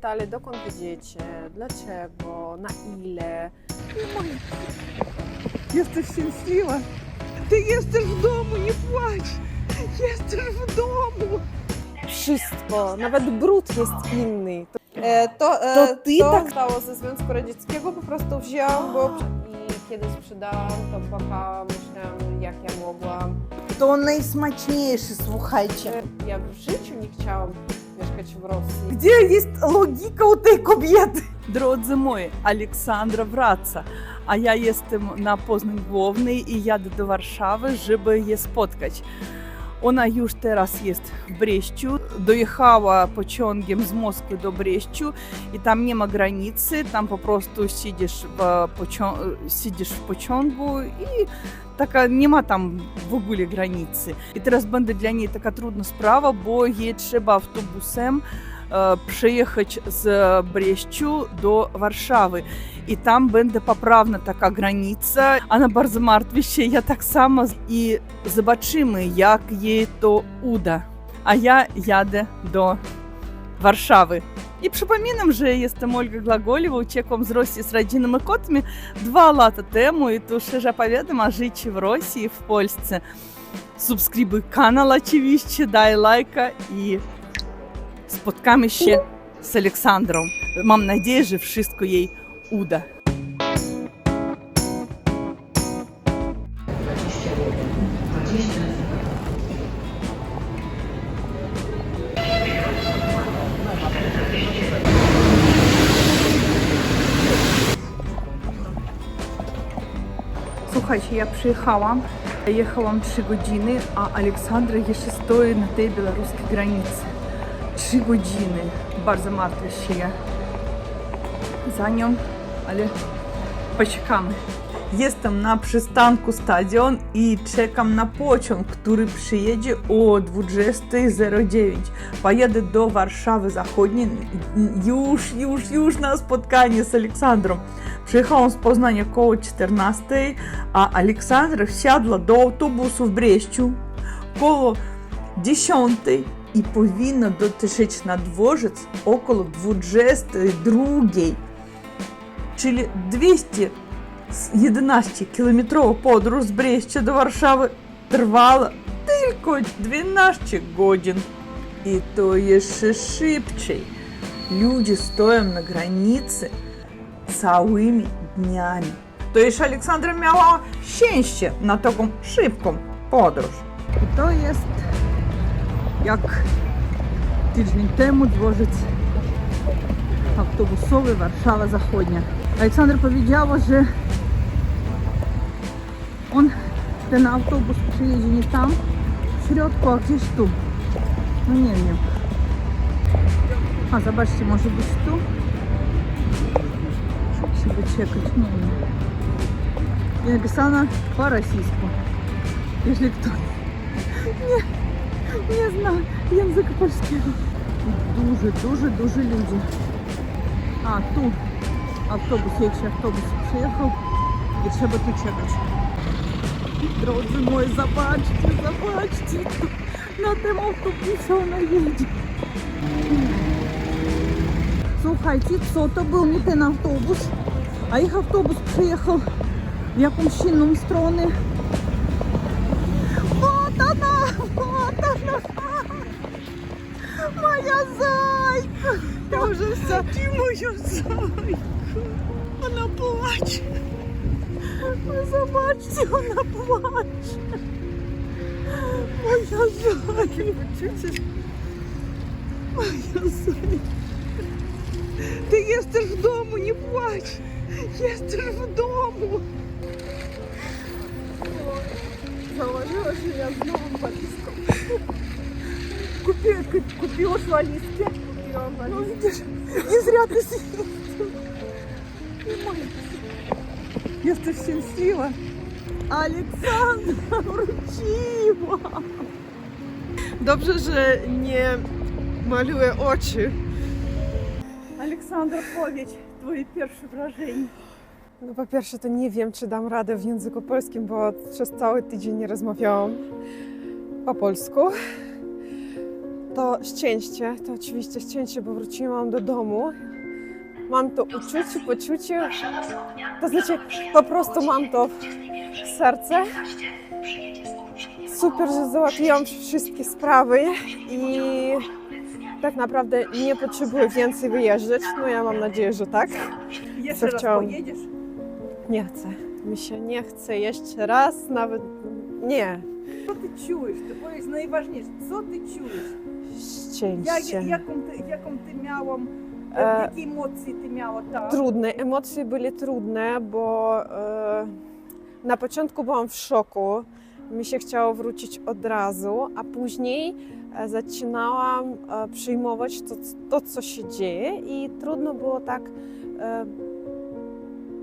pytali, dokąd jedziecie, dlaczego, na ile. Jesteś szczęśliwa. Ty jesteś w domu, nie płacz. Jesteś w domu. Wszystko, nawet brud jest inny. E, to, e, To ty to... tak stało ze Związku Radzieckiego, po prostu wzięłam go i kiedy sprzedałam, to płakałam, myślałam jak ja mogłam. To najsmaczniejszy, słuchajcie. Ja w życiu nie chciałam w Rosji. Gdzie jest logika u tej kobiety? Drodzy moi, Aleksandra wraca, a ja jestem na Poznań Głównej i jadę do Warszawy, żeby je spotkać. Ona już teraz jest w Brzeszczu, dojechała pociągiem z Moskwy do Brzeszczu i tam nie ma granicy, tam po prostu siedzisz w, pocią- siedzisz w pociągu i taka nie ma tam w ogóle granicy. I teraz będzie dla niej taka trudna sprawa, bo jej trzeba autobusem e, przyjechać z Brzeszczu do Warszawy. I tam będzie poprawna taka granica. Ona bardzo martwi się, ja tak samo. I zobaczymy, jak jej to uda. A ja jadę do Warszawy. I przypominam, że jestem Ольга Глаголева, uciekłam z Rosji z rodzinnymi kotami dwa lata temu i tu szczerze opowiadam o życiu w Rosji, w Polsce. Subskrybuj kanał oczywiście, daj lajka i spotkamy się z Aleksandrą. Mam nadzieję, że wszystko jej uda. Słuchajcie, ja przyjechałam, jechałam 3 godziny, a Aleksandra jeszcze stoi na tej białoruskiej granicy. 3 godziny. Bardzo martwię się za nią, ale poczekamy. Jestem na przystanku stadion i czekam na pociąg, który przyjedzie o 20.09. Pojedę do Warszawy Zachodniej już, już, już na spotkanie z Aleksandrą. Przyjechałam z Poznania koło 14, a Aleksandra wsiadła do autobusu w Brześciu koło 10 i powinna dotrzeć na dworzec około 22. Czyli 200 11-кілометрову подорож з Бреща до Варшави тривала тільки 12 годин. І то ще шибче. Люди стоять на границі цілими днями. То ще Олександра мала щастя на такому шибкому подорож. І то є, як тиждень тому дворжить автобусовий Варшава Заходня. Олександр powiedziała, że он да на автобус приедет не там, в середку, шрет по Актишту. Ну не, не. А, забачьте, может быть, что? Чтобы чекать, ну, и написано по-российски. Если кто не, не знаю язык польский. Дуже, дуже, дуже люди. А, тут автобус, якщо автобус приехал? і чтобы тут чекать. Друзі мої, забачте, забачте. На тему автобуса вона їде. Слухайте, кто-то был не на автобус, а их автобус приехал в якомусь чинному сторони. Вот она, вот она. Моя зайка. Я вже вся. Ти моя зайка. Вона плаче. Ви забачте, вона Плачь, Моя Зая. Моя Зая. Ти їстиш вдома, не плачь, Їстиш вдома. Заложила, що я з новим валізком. Купила, купила ж валізки. Ну, видишь, не зря ты съездила. Ты моя. Я совсем сила. Aleksandra wróciła. Dobrze, że nie maluję oczy. Aleksandra, powiedz twoje pierwsze wrażenie. No po pierwsze to nie wiem, czy dam radę w języku polskim, bo przez cały tydzień nie rozmawiałam po polsku. To szczęście, to oczywiście szczęście, bo wróciłam do domu. Mam to uczucie, poczucie, to znaczy po prostu mam to serce. Super, że załatwiłam wszystkie sprawy i tak naprawdę nie potrzebuję więcej wyjeżdżać. No ja mam nadzieję, że tak. Jeszcze raz chciałam. pojedziesz? Nie chcę. Mi się nie chce jeszcze raz, nawet nie. Co ty czujesz? Ty powiedz najważniejsze, co ty czujesz? Jak, Szczęście. jaką, ty, jaką ty miałam, E, jakie emocje ty miała tam? Trudne, emocje były trudne, bo e, na początku byłam w szoku. Mi się chciało wrócić od razu, a później e, zaczynałam e, przyjmować to, to, co się dzieje, i trudno było tak. E,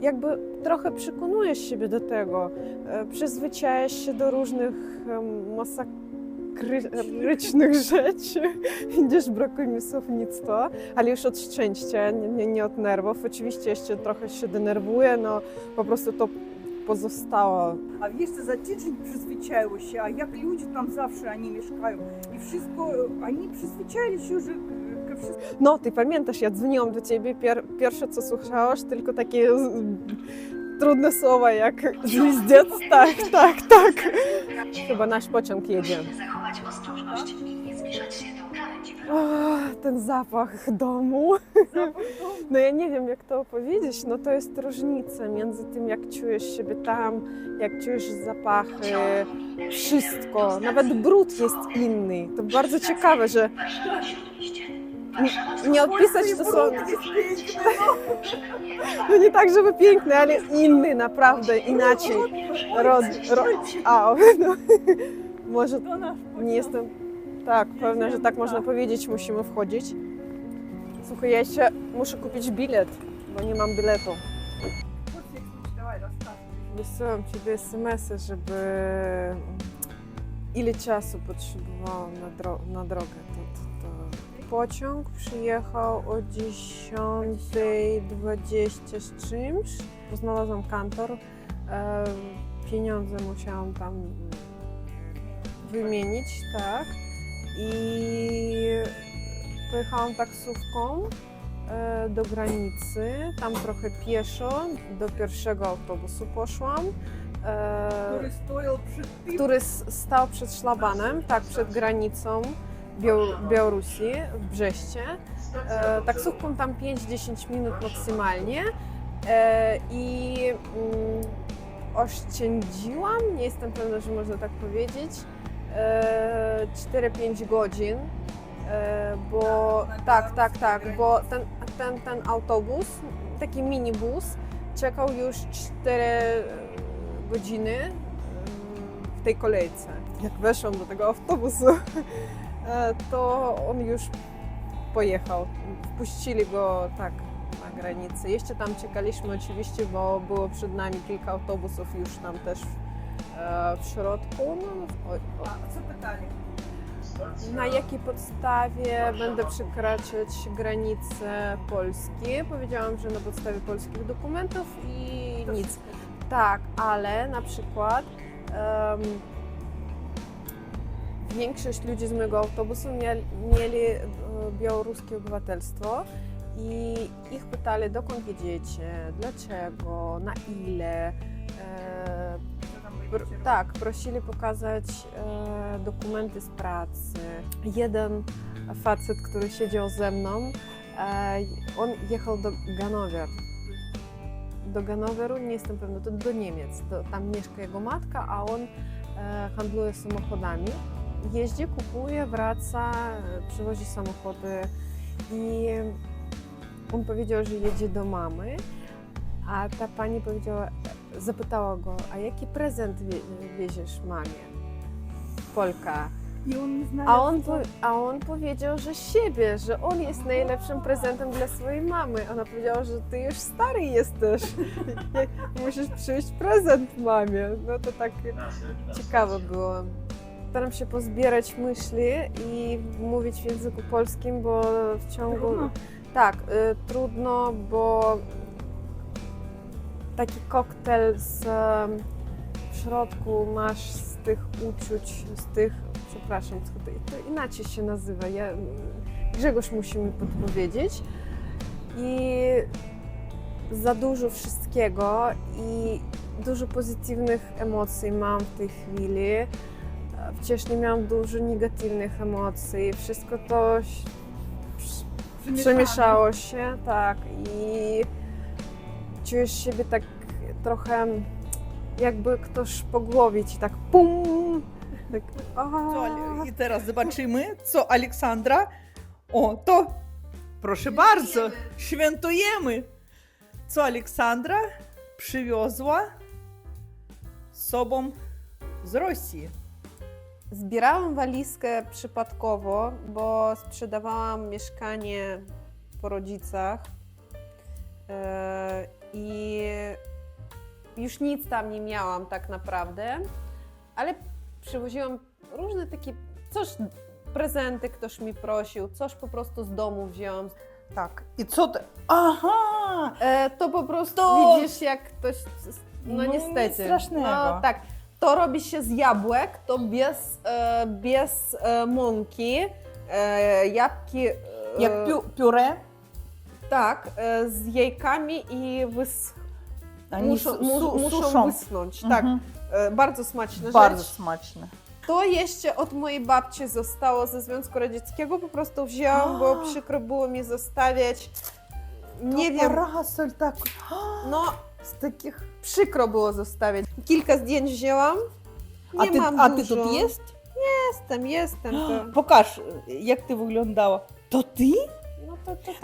jakby trochę przekonujesz siebie do tego, przyzwyczajasz się do różnych masakrycznych rzeczy. Widzisz, brakuje mi słownictwa, ale już od szczęścia, nie, nie od nerwów. Oczywiście jeszcze trochę się denerwuję, no po prostu to pozostało. A wiesz co, za tydzień przyzwyczaiły się, a jak ludzie tam zawsze oni mieszkają i wszystko, oni przyzwyczaili się, że e, wszystko No, ty pamiętasz, ja dzwoniłam do ciebie, pier, pierwsze co słyszałaś, tylko takie z, trudne słowa jak gwizdec. Tak, tak, tak. Chyba nasz pociąg jedzie. Zachować ostrożność O, ten zapach domu. No ja nie wiem, jak to opowiedzieć. No to jest różnica między tym, jak czujesz siebie tam, jak czujesz zapachy, wszystko. Nawet brud jest inny. To bardzo ciekawe, że nie, nie odpisać to są... No nie tak, żeby piękny, ale inny, naprawdę, inaczej. Rod, ro, a, no. Może nie jestem tak pewna, że tak można powiedzieć, musimy wchodzić. Słuchaj, ja jeszcze muszę kupić bilet, bo nie mam biletu. Wysyłam Ciebie SMS-y, żeby ile czasu potrzebowałam na, dro- na drogę. To, to, to. Pociąg przyjechał o 10.20 z czymś. Znalazłam kantor. E, pieniądze musiałam tam wymienić, tak. I pojechałam taksówką e, do granicy, tam trochę pieszo, do pierwszego autobusu poszłam, e, Który stał przed szlabanem, tak, przed granicą Biał- Białorusi w Brzeście. E, taksówką tam 5-10 minut maksymalnie. I mm, oszczędziłam, nie jestem pewna, że można tak powiedzieć, 4-5 godzin, e, bo tak, tak, tak, bo ten, ten, ten autobus, taki minibus, czekał już 4 godziny em, w tej kolejce. Jak weszłam do tego autobusu, e, to on już pojechał. Wpuścili go tak na granicy. Jeszcze tam czekaliśmy oczywiście, bo było przed nami kilka autobusów już tam też e, w środku. No, a co pytali? Na jakiej podstawie będę przekraczać granicę Polski? Powiedziałam, że na podstawie polskich dokumentów i nic. Tak, ale na przykład em, większość ludzi z mojego autobusu mieli, mieli e, białoruskie obywatelstwo i ich pytali, dokąd jedziecie, dlaczego, na ile. E, tak, prosili pokazać e, dokumenty z pracy. Jeden facet, który siedział ze mną, e, on jechał do Ganower. Do Ganoweru, nie jestem pewna, to do Niemiec. Do, tam mieszka jego matka, a on e, handluje samochodami. Jeździ, kupuje, wraca, przywozi samochody i on powiedział, że jedzie do mamy, a ta pani powiedziała, zapytała go, a jaki prezent wie, wieziesz mamie? Polka. I on znalazł. A on, po, a on powiedział, że siebie, że on jest najlepszym prezentem dla swojej mamy. Ona powiedziała, że ty już stary jesteś. Musisz przyjść prezent mamie. No to tak ciekawe było. Staram się pozbierać myśli i mówić w języku polskim, bo w ciągu. Trudno. Tak, y, trudno, bo taki koktajl z w środku masz z tych uczuć, z tych przepraszam, to, to inaczej się nazywa. Ja, Grzegorz musi mi podpowiedzieć. I za dużo wszystkiego i dużo pozytywnych emocji mam w tej chwili. Wcześniej miałam dużo negatywnych emocji. Wszystko to przemieszało się, tak. I czujesz siebie tak trochę jakby ktoś po głowie ci tak pum. Tak, I teraz zobaczymy, co Aleksandra. O, to proszę bardzo, świętujemy. Co Aleksandra przywiozła z sobą z Rosji. Zbierałam walizkę przypadkowo, bo sprzedawałam mieszkanie po rodzicach e, i już nic tam nie miałam tak naprawdę, ale przywoziłam różne takie, coś, prezenty ktoś mi prosił, coś po prostu z domu wziąłam. Tak. I co ty? Aha! E, to po prostu To- widzisz jak ktoś, no, No, nic niestety. strasznego. No, tak, to robi się z jabłek, to bez, e, bez e, mąki, e, jabłki... E, Jak piu- pióre, Tak, e, z jajkami i wys... oni muszą, su- mu, su- muszą suszą. wyschnąć. Tak, Mhm. e, bardzo smaczna Bardzo rzecz. smaczne. To jeszcze od mojej babci zostało ze Związku Radzieckiego, po prostu wzięłam, bo A. przykro było mi zostawiać. Nie To wiem, Parasol tak. no Z takich. przykro było zostawiać. Kilka zdjęć wzięłam. Nie A ty, mam a ty dużo. тут jest? Jestem, jestem. To, Покаж, як ти виглядала. То ти?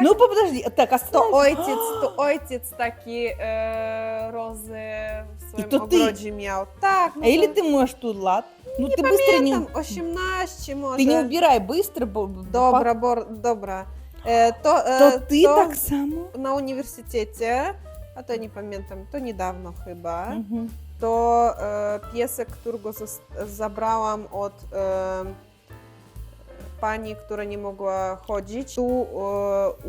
Ну подожди, так, а стойтець, стойтець такі е, э, рози в то своєму ти. Так, ну, А или ты можешь тут лад? Ну ты быстро не... там у- 18 може. Ты не убирай быстро, бо... Добре, бор, добра. Е, э, то, е, То ти то так само? на университете, а то не пам'ятаю, то недавно хиба? Мгм. то е, п'єсок Турго зас- забрałam от е, pani, która nie mogła chodzić. Tu e,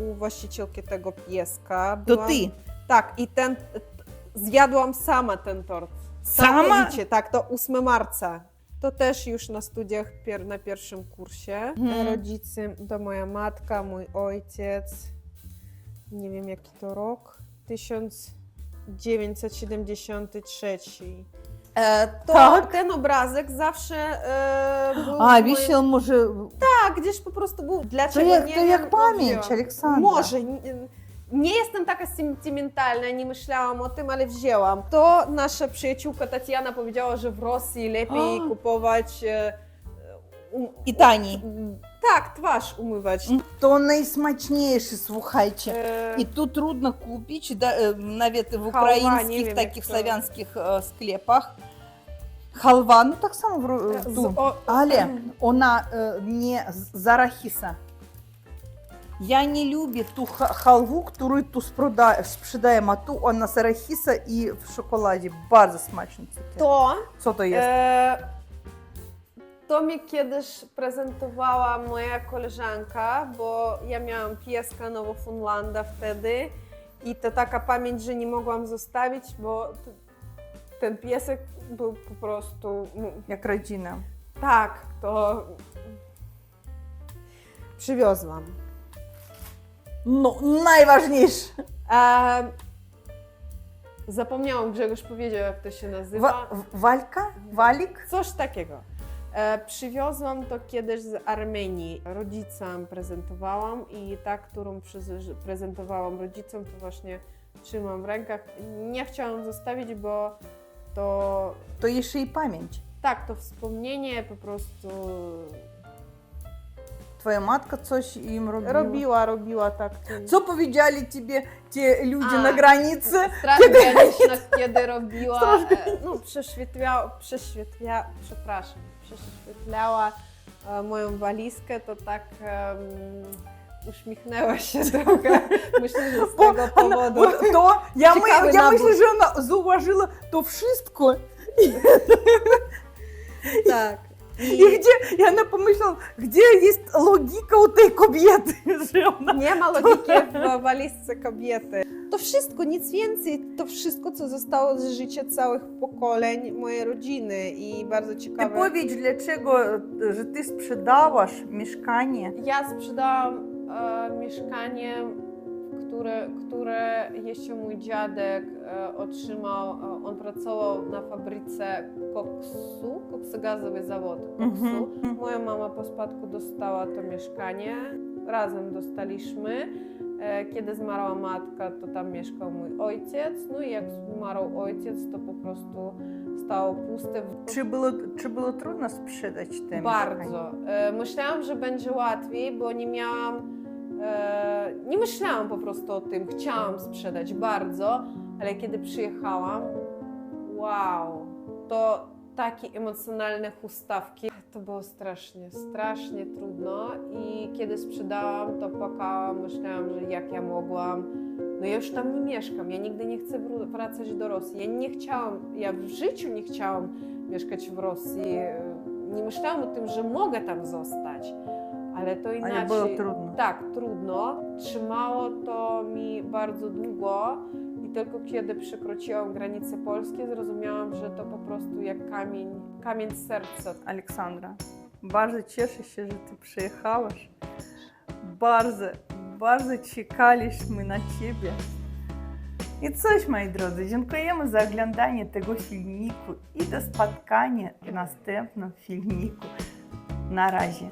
u właścicielki tego pieska. To ty. Tak, i ten. Zjadłam sama ten tort. Sama? Tak, to 8 marca. To też już na studiach pier, na pierwszym kursie. Mhm. Rodzice, to moja matka, mój ojciec. Nie wiem jaki to rok. 1973. E, to Tak? ten obrazek zawsze e, był. A, moim- wisiał może tak, Tak, gdzieś po prostu był. То Dlaczego як, nie то wiem, як пам'ять, wzięłam. Олександра. Może. Nie, nie jestem taka sentymentalna, nie myślałam o tym, ale wzięłam. To nasza przyjaciółka Tatiana powiedziała, że w Rosji lepiej A. kupować. e, Um, І Тані. tak, twarz umywać. То найсмачніше, слухайте. E, І тут трудно купити, да, е, навіть в Халва, не українських wiem, таких jak to- славянських е, склепах. Халва, ну так само в Ру- z, тут. o, Але вона е, не з- з арахіса. Я не люблю ту ха- халву, которую тут спрода- спrzedajemy, а ту вона з арахіса і в шоколаді. Bardzo смачно таке. to. Co to jest? E, to mi kiedyś prezentowała moja koleżanka, bo ja miałam pieska Nowofunlanda wtedy i to taka pamięć, że nie mogłam zostawić, bo t- ten piesek był po prostu. No, jak rodzina. Tak, to. Przywiozłam. No, najważniejsze. E, zapomniałam, Grzegorz powiedział, jak to się nazywa. Wa walka? Walik? Coś takiego. E, przywiozłam to kiedyś z Armenii. Rodzicom prezentowałam i ta, którą prezentowałam rodzicom, to właśnie trzymam w rękach. Nie chciałam zostawić, bo to То є ще й пам'ять. tak, to wspomnienie po prostu Твоя матка coś їм робила. robiła, robiła tak. Co powiedzieli тебе ті люди A. на границі? Straż graniczna, kiedy robiła, Straż e, no prześwietliała, prześwietlia, przepraszam, prześwietlała e, moją walizkę, to tak em, uśmichnęła się trochę. Myślę, że z tego powodu. Ona, to, ja, my, ja myślę, że ona zauważyła to wszystko. Tak. I, I gdzie, ja ona pomyślała, gdzie jest logika u tej kobiety, że ona... Nie ma logiki w walizce kobiety. To wszystko, nic więcej, to wszystko, co zostało z życia całych pokoleń mojej rodziny i bardzo ciekawe... Ty powiedz, dlaczego, że ty sprzedałaś mieszkanie? Ja sprzedałam e, mieszkanie, które, które jeszcze mój dziadek e, otrzymał. E, on pracował na fabryce koksu, koksogazowy zawód koksu. Mhm. Moja mama po spadku dostała to mieszkanie. Razem dostaliśmy. Kiedy zmarła matka, to tam mieszkał mój ojciec. No i jak zmarł ojciec, to po prostu stało puste. Czy było, czy było trudno sprzedać te mieszkanie? Bardzo. Myślałam, że będzie łatwiej, bo nie miałam. E, nie myślałam po prostu o tym. Chciałam sprzedać bardzo, ale kiedy przyjechałam, wow, to takie emocjonalne hustawki. To było strasznie, strasznie trudno. I kiedy sprzedałam, to płakałam, myślałam, że jak ja mogłam. No ja już tam nie mieszkam, ja nigdy nie chcę wracać do Rosji. Ja nie chciałam, ja w życiu nie chciałam mieszkać w Rosji. Nie myślałam o tym, że mogę tam zostać, ale to inaczej. Ale było trudno. Tak, trudno. Trzymało to mi bardzo długo i tylko kiedy przekroczyłam granice polskie, zrozumiałam, że to po prostu jak kamień, kamień z serca. Aleksandra, bardzo cieszę się, że ty przyjechałaś. Bardzo, bardzo czekaliśmy na ciebie. I coś, moi drodzy, dziękujemy za oglądanie tego filmiku i do spotkania w następnym filmiku. Na razie.